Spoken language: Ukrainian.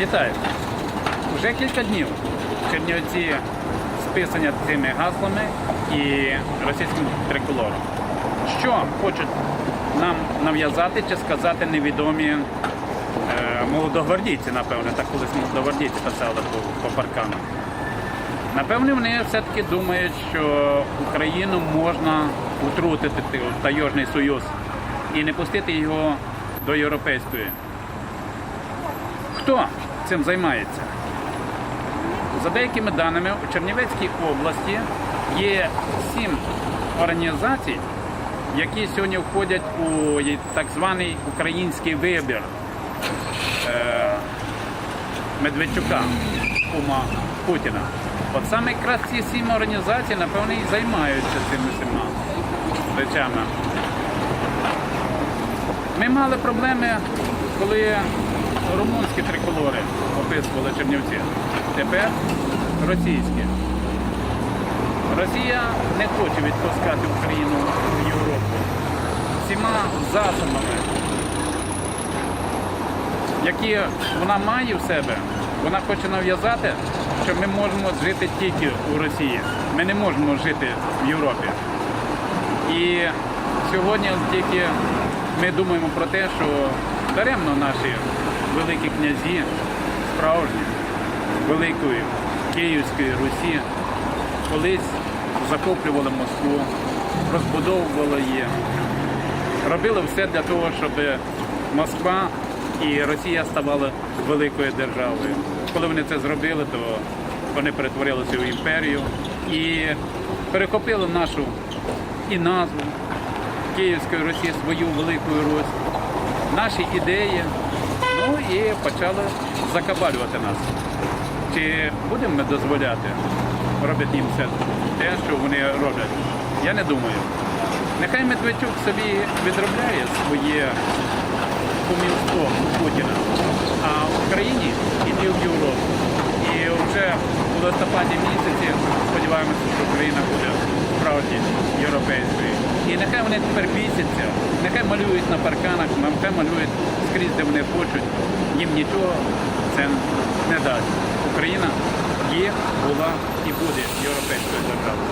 Вітаю! Вже кілька днів Чернівці списані цими гаслами і російським триколором. Що хочуть нам нав'язати чи сказати невідомі е, молодогвардійці, напевне, так колись молодогвардійці писали по, по парканах. Напевне, вони все-таки думають, що Україну можна утрутити в Тайожний Союз і не пустити його до європейської. Хто цим займається? За деякими даними, у Чернівецькій області є сім організацій, які сьогодні входять у так званий український вибір е, Медведчука, кума Путіна. От саме якраз ці сім організацій, напевно, і займаються цими всіма речами. Ми мали проблеми, коли румунські триколори описували Чернівці. Тепер російські. Росія не хоче відпускати Україну в Європу всіма засобами, які вона має в себе, вона хоче нав'язати, що ми можемо жити тільки у Росії. Ми не можемо жити в Європі. І сьогодні тільки ми думаємо про те, що даремно наші великі князі, справжні, великої Київської Русі, колись захоплювали Москву, розбудовували її, робили все для того, щоб Москва і Росія ставали великою державою. Коли вони це зробили, то вони перетворилися в імперію і перехопили нашу і назву Київської Росії свою велику Русь, наші ідеї, і почали закабалювати нас. Чи будемо ми дозволяти робити їм все те, що вони роблять? Я не думаю. Нехай Медведчук собі відробляє своє кумівство Путіна, а в Україні іде в Європу. І вже у листопаді місяці сподіваємося, що Україна буде справді європейською. І нехай вони тепер бісяться, нехай малюють на парканах, нехай малюють скрізь, де вони хочуть. Їм нічого це не дасть. Україна є, була і буде європейською державою.